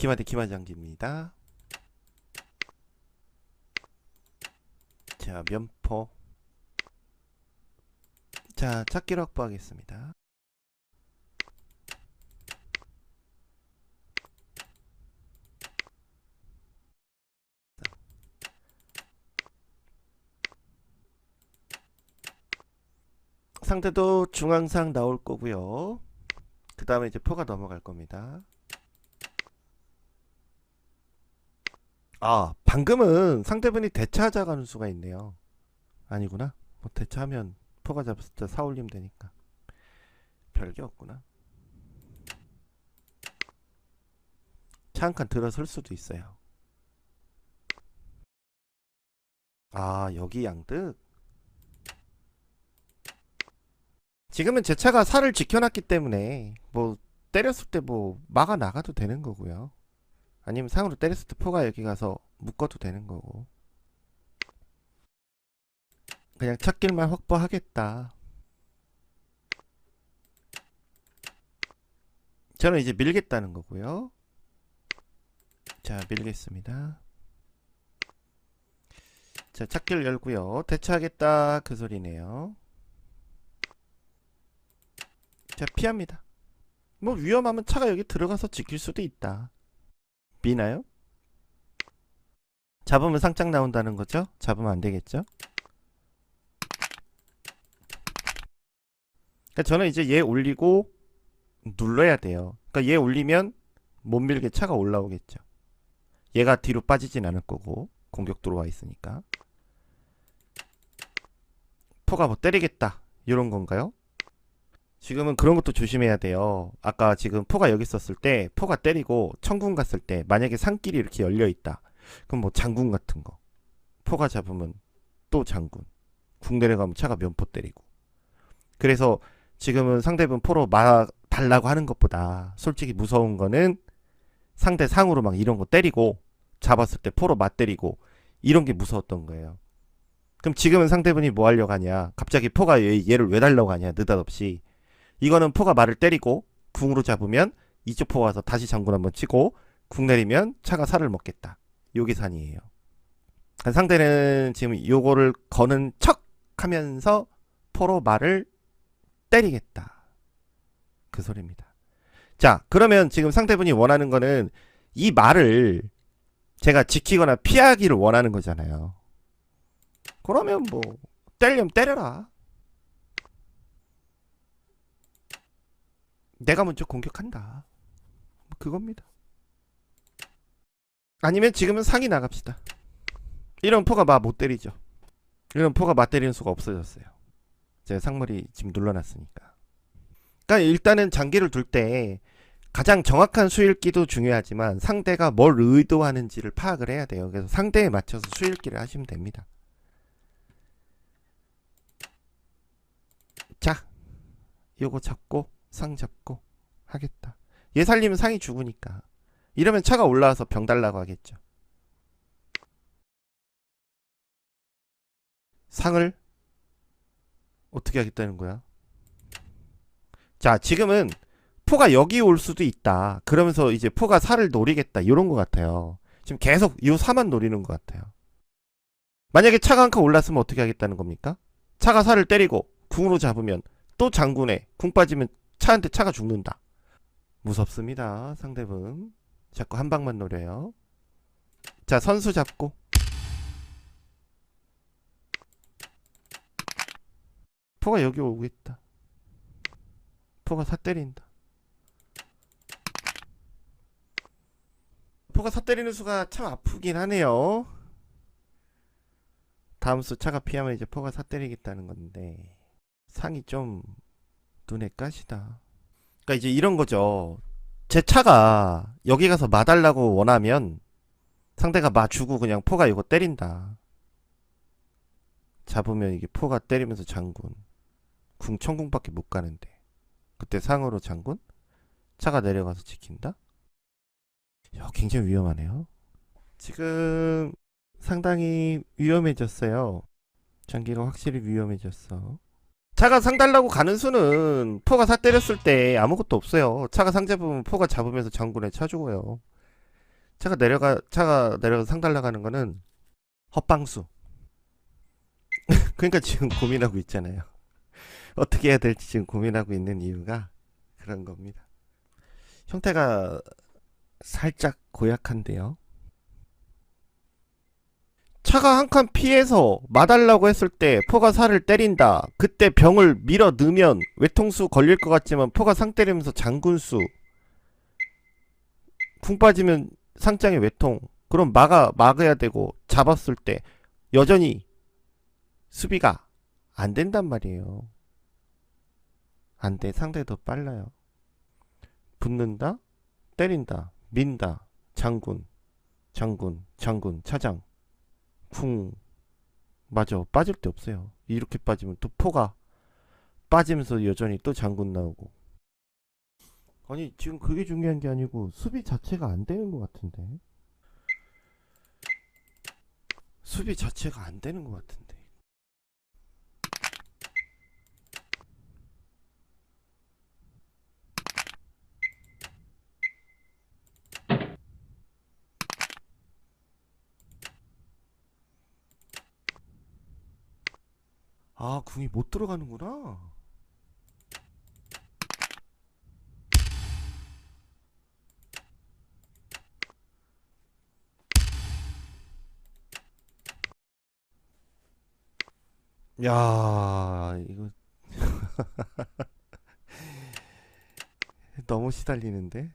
기마대 기마장기입니다. 자, 면포. 자, 찾기로 확보하겠습니다. 상대도 중앙상 나올 거고요. 그 다음에 이제 포가 넘어갈 겁니다. 아, 방금은 상대분이 대차하자 가는 수가 있네요. 아니구나. 뭐 대차하면 포가 잡았을 때 사올림 되니까. 별게 없구나. 차 한 칸 들어설 수도 있어요. 아, 여기 양득? 지금은 제 차가 살을 지켜놨기 때문에 뭐 때렸을 때 뭐 막아 나가도 되는 거고요. 아니면 상으로 때렸을 때 포가 여기 가서 묶어도 되는 거고. 그냥 찾길만 확보하겠다. 저는 이제 밀겠다는 거고요. 자, 밀겠습니다. 자, 찾기를 열고요. 대처하겠다 그 소리네요. 자, 피합니다. 뭐 위험하면 차가 여기 들어가서 지킬 수도 있다. 미나요? 잡으면 상장 나온다는 거죠? 잡으면 안 되겠죠? 그러니까 저는 이제 얘 올리고 눌러야 돼요. 그러니까 얘 올리면 못 밀게 차가 올라오겠죠. 얘가 뒤로 빠지진 않을 거고 공격 들어와 있으니까. 포가 뭐 때리겠다 이런 건가요? 지금은 그런 것도 조심해야 돼요. 아까 지금 포가 여기 있었을 때 포가 때리고 천군 갔을 때 만약에 산길이 이렇게 열려 있다. 그럼 뭐 장군 같은 거. 포가 잡으면 또 장군. 궁 내려가면 차가 면포 때리고. 그래서 지금은 상대분 포로 막 달라고 하는 것보다 솔직히 무서운 거는 상대 상으로 막 이런 거 때리고 잡았을 때 포로 맞 때리고 이런 게 무서웠던 거예요. 그럼 지금은 상대분이 뭐 하려고 하냐? 갑자기 포가 얘- 얘를 왜 달라고 하냐? 느닷없이. 이거는 포가 말을 때리고 궁으로 잡으면 이쪽 포가 와서 다시 장군 한번 치고 궁 내리면 차가 살을 먹겠다. 요게 산이에요. 그러니까 상대는 지금 요거를 거는 척 하면서 포로 말을 때리겠다. 그 소리입니다. 자, 그러면 지금 상대분이 원하는 거는 이 말을 제가 지키거나 피하기를 원하는 거잖아요. 그러면 뭐 때리면 때려라. 내가 먼저 공격한다. 뭐 그겁니다. 아니면 지금은 상이 나갑시다. 이런 포가 마못 때리죠. 이런 포가 맞 때리는 수가 없어졌어요. 제가 상물이 지금 눌러놨으니까. 그러니까 일단은 장기를 둘 때 가장 정확한 수일기도 중요하지만 상대가 뭘 의도하는지를 파악을 해야 돼요. 그래서 상대에 맞춰서 수일기를 하시면 됩니다. 자, 요거 잡고 상 잡고 하겠다. 얘 살리면 상이 죽으니까. 이러면 차가 올라와서 병 달라고 하겠죠. 상을 어떻게 하겠다는 거야? 자, 지금은 포가 여기 올 수도 있다. 그러면서 이제 포가 살을 노리겠다. 이런 것 같아요. 지금 계속 이 사만 노리는 것 같아요. 만약에 차가 한 칸 올랐으면 어떻게 하겠다는 겁니까? 차가 살을 때리고 궁으로 잡으면 또 장군에 궁 빠지면 차한테 차가 죽는다. 무섭습니다. 상대분. 자꾸 한 방만 노려요. 자, 선수 잡고. 포가 여기 오겠다. 포가 사 때린다. 포가 사 때리는 수가 참 아프긴 하네요. 다음 수 차가 피하면 이제 포가 사 때리겠다는 건데 상이 좀 눈에 까시다. 그러니까 이제 이런 거죠. 제 차가 여기 가서 마달라고 원하면 상대가 마 주고 그냥 포가 이거 때린다. 잡으면 이게 포가 때리면서 장군. 궁 천궁밖에 못 가는데. 그때 상으로 장군? 차가 내려가서 지킨다? 야, 굉장히 위험하네요. 지금 상당히 위험해졌어요. 장기가 확실히 위험해졌어. 차가 상 달라고 가는 수는 포가 사 때렸을 때 아무것도 없어요. 차가 상 잡으면 포가 잡으면서 장군에 차 죽어요. 차가 내려가 차가 내려가 상달 나가는 거는 헛방수. 그러니까 지금 고민하고 있잖아요. 어떻게 해야 될지 지금 고민하고 있는 이유가 그런 겁니다. 형태가 살짝 고약한데요. 차가 한 칸 피해서 마달라고 했을 때 포가 살을 때린다. 그때 병을 밀어 넣으면 외통수 걸릴 것 같지만 포가 상 때리면서 장군수. 쿵 빠지면 상장의 외통. 그럼 막아 막아야 되고 잡았을 때 여전히 수비가 안 된단 말이에요. 안 돼. 상대 더 빨라요. 붙는다, 때린다, 민다, 장군, 장군, 장군, 차장, 쿵. 맞아. 빠질 데 없어요. 이렇게 빠지면 또 포가 빠지면서 여전히 또 장군 나오고. 아니, 지금 그게 중요한 게 아니고 수비 자체가 안 되는 것 같은데. 수비 자체가 안 되는 것 같은데. 아, 궁이 못 들어가는구나. 야, 이거 너무 시달리는데?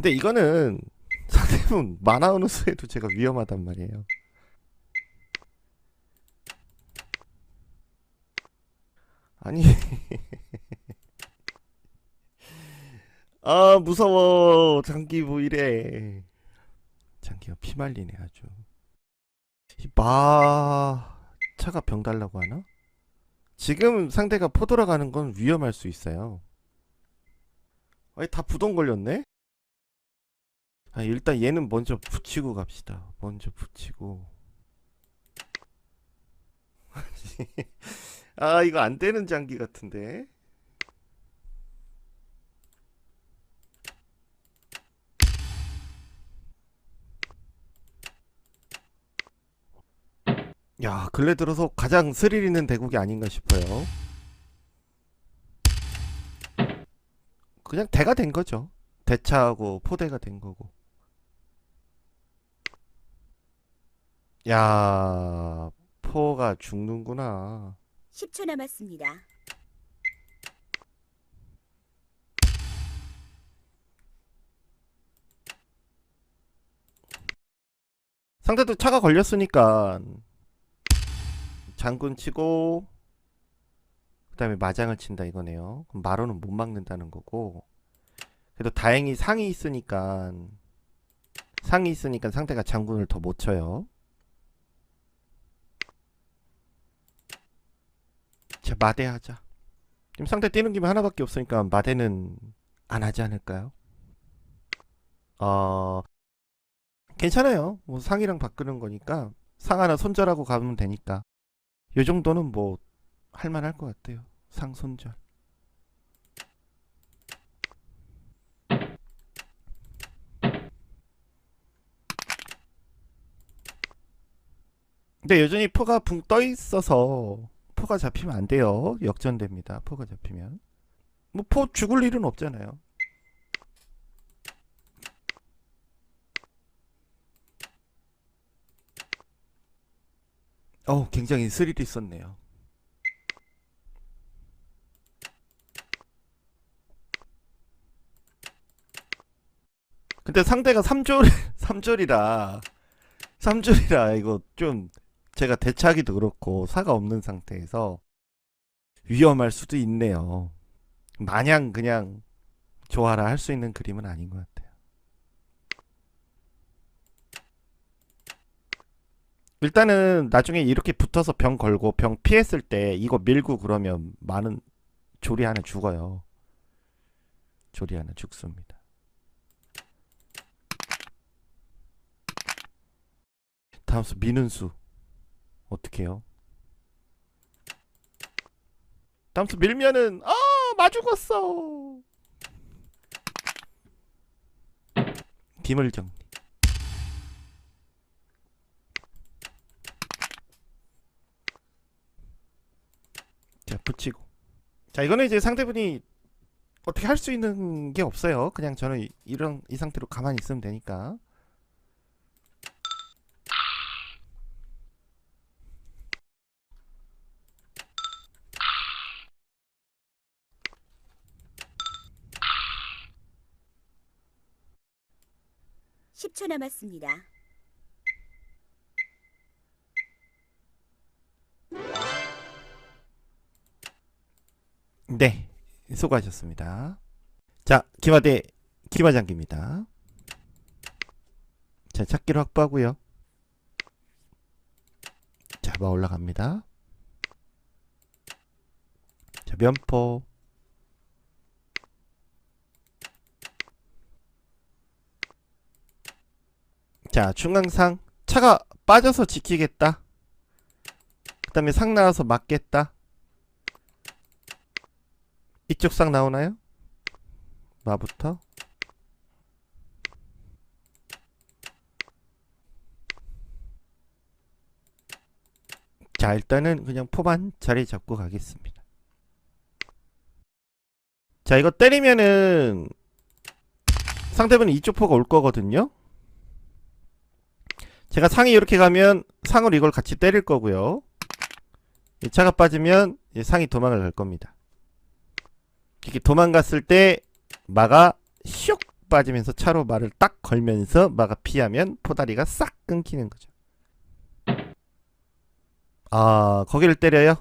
근데 이거는 상대분 수에도 제가 위험하단 말이에요. 아니 아 무서워 장기 뭐 이래 장기가 피 말리네 아주 이마 차가 병 달라고 하나? 지금 상대가 포 돌아가는 건 위험할 수 있어요 아니 다 부동 걸렸네? 아, 일단 얘는 먼저 붙이고 갑시다. 먼저 붙이고. 아, 이거 안 되는 장기 같은데. 야, 근래 들어서 가장 스릴 있는 대국이 아닌가 싶어요. 그냥 대가 된 거죠. 대차하고 포대가 된 거고. 야, 포가 죽는구나. 10초 남았습니다. 상대도 차가 걸렸으니까 장군 치고 그다음에 마장을 친다 이거네요. 그럼 마로는 못 막는다는 거고. 그래도 다행히 상이 있으니까 상이 있으니까 상대가 장군을 더 못 쳐요. 자, 마대 하자. 지금 상대 뛰는 김에 하나밖에 없으니까 마대는 안 하지 않을까요? 어, 괜찮아요. 뭐 상이랑 바꾸는 거니까 상 하나 손절하고 가면 되니까. 요 정도는 뭐 할만할 것 같아요. 상 손절. 근데 여전히 포가 붕 떠 있어서 포가 잡히면 안 돼요. 역전됩니다. 포가 잡히면. 뭐 포 죽을 일은 없잖아요. 어, 굉장히 스릴이 있었네요. 근데 상대가 3졸, 3졸이라, 3졸이라 이거 좀 제가 대차하기도 그렇고 사가 없는 상태에서 위험할 수도 있네요. 마냥 그냥 좋아라 할 수 있는 그림은 아닌 것 같아요. 일단은 나중에 이렇게 붙어서 병 걸고 병 피했을 때 이거 밀고 그러면 많은 조리 하나 죽어요. 조리 하나 죽습니다. 다음 수 미는 수 어떻게 해요? 다음 수 밀면은 아 기물 정리. 자 붙이고. 자 이거는 이제 상대분이 어떻게 할 수 있는 게 없어요. 그냥 저는 이- 이런 이 상태로 가만히 있으면 되니까 십초 남았습니다. 네, 수고하셨습니다. 자, 기마대 기마장기입니다. 자, 찾기로 확보하고요. 자, 마 올라갑니다. 자, 면포. 자, 중앙상 차가 빠져서 지키겠다. 그 다음에 상 나와서 막겠다. 이쪽 상 나오나요? 마부터 자 일단은 그냥 포만 자리 잡고 가겠습니다 자 이거 때리면은 상대방은 이쪽 포가 올 거거든요 제가 상이 이렇게 가면 상으로 이걸 같이 때릴 거고요 이 차가 빠지면 이 상이 도망을 갈 겁니다 이렇게 도망갔을 때 마가 슉 빠지면서 차로 말을 딱 걸면서 마가 피하면 포다리가 싹 끊기는 거죠. 아, 거기를 때려요?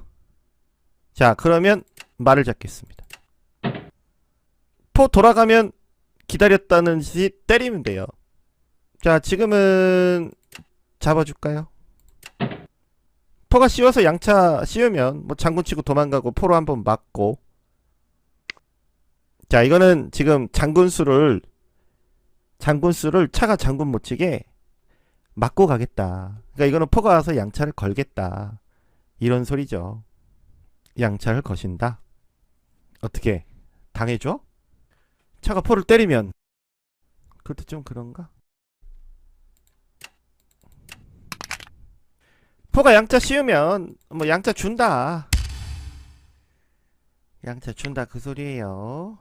자, 그러면 말을 잡겠습니다. 포 돌아가면 기다렸다는 듯이 때리면 돼요. 자, 지금은 잡아줄까요? 포가 씌워서 양차 씌우면 뭐 장군 치고 도망가고 포로 한번 맞고 자, 이거는 지금 장군수를 장군수를 차가 장군 못 치게 막고 가겠다. 그러니까 이거는 포가 와서 양차를 걸겠다. 이런 소리죠. 양차를 거신다. 어떻게 당해줘? 차가 포를 때리면 그것도 좀 그런가? 포가 양차 씌우면 뭐 양차 준다. 양차 준다 그 소리예요.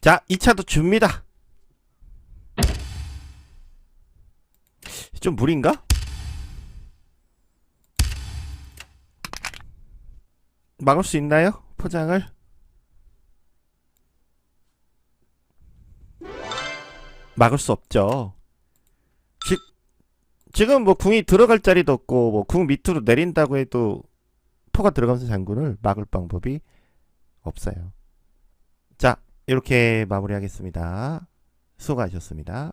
자, 2차도 줍니다. 좀 무리인가? 막을 수 있나요? 포장을? 막을 수 없죠. 지, 지금 뭐 궁이 들어갈 자리도 없고 뭐 궁 밑으로 내린다고 해도 포가 들어가면서 장군을 막을 방법이 없어요. 자, 이렇게 마무리하겠습니다. 수고하셨습니다.